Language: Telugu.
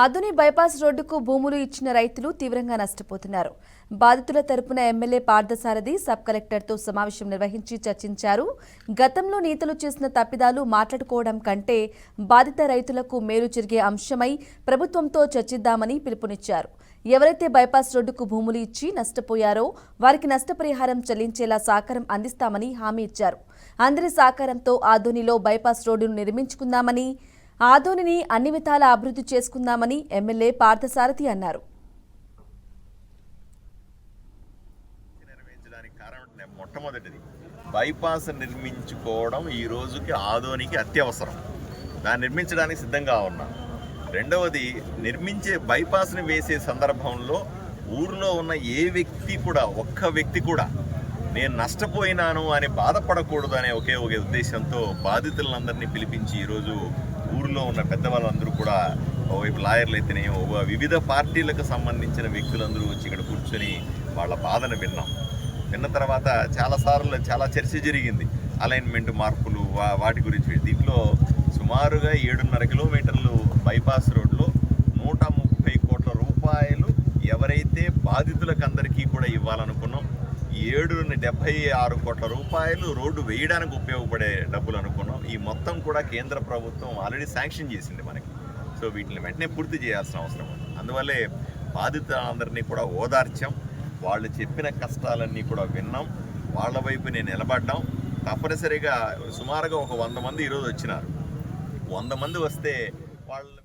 ఆధుని బైపాస్ రోడ్డుకు భూములు ఇచ్చిన రైతులు తీవ్రంగా నష్టపోతున్నారు. బాధితుల తరపున ఎమ్మెల్యే పార్థసారథి సబ్ కలెక్టర్తో సమావేశం నిర్వహించి చర్చించారు. గతంలో నేతలు చేసిన తప్పిదాలు మాట్లాడుకోవడం కంటే బాధిత రైతులకు మేలు జరిగే అంశమై ప్రభుత్వంతో చర్చిద్దామని పిలుపునిచ్చారు. ఎవరైతే బైపాస్ రోడ్డుకు భూములు ఇచ్చి నష్టపోయారో వారికి నష్టపరిహారం చెల్లించేలా సహకారం అందిస్తామని హామీ ఇచ్చారు. అందరి సహకారంతో ఆధునిలో బైపాస్ రోడ్డును నిర్మించుకుందామని ఆదోనిని అన్ని విధాల అభివృద్ధి చేసుకుందామని ఎమ్మెల్యే పార్థసారథి అన్నారు. మొట్టమొదటిది బైపాస్ నిర్మించుకోవడం ఈ రోజుకి ఆదోనికి అత్యవసరం. దాన్ని నిర్మించడానికి సిద్ధంగా ఉన్నాం. రెండవది నిర్మించే బైపాస్ని వేసే సందర్భంలో ఊరిలో ఉన్న ఏ వ్యక్తి కూడా ఒక్క వ్యక్తి కూడా నేను నష్టపోయినాను అని బాధపడకూడదు అనే ఒకే ఒక ఉద్దేశంతో బాధితులందరినీ పిలిపించి ఈరోజు ఊరిలో ఉన్న పెద్దవాళ్ళందరూ కూడా ఒకవైపు లాయర్లు అయితేనే ఓ- వివిధ పార్టీలకు సంబంధించిన వ్యక్తులందరూ వచ్చి ఇక్కడ కూర్చొని వాళ్ళ బాధను విన్నాం. విన్న తర్వాత చాలాసార్లు చాలా చర్చ జరిగింది. అలైన్మెంట్ మార్పులు వా- వాటి గురించి. దీంట్లో సుమారుగా ఏడున్నర కిలోమీటర్లు బైపాస్ రోడ్లో నూట ముప్పై కోట్ల రూపాయలు ఎవరైతే బాధితులకు అందరికీ కూడా ఇవ్వాలనుకున్నాం ఏడు డెబ్బై ఆరు కోట్ల రూపాయలు రోడ్డు వేయడానికి ఉపయోగపడే డబ్బులు అనుకున్నాం. ఈ మొత్తం కూడా కేంద్ర ప్రభుత్వం ఆల్రెడీ శాంక్షన్ చేసింది మనకి. సో వీటిని వెంటనే పూర్తి చేయాల్సిన అవసరం ఉంది. అందువల్లే బాధితులందరినీ కూడా ఓదార్చాం. వాళ్ళు చెప్పిన కష్టాలన్నీ కూడా విన్నాం. వాళ్ళ వైపు నేను నిలబడ్డాం. తప్పనిసరిగా సుమారుగా ఒక వంద మంది ఈరోజు వచ్చినారు. వంద మంది వస్తే వాళ్ళ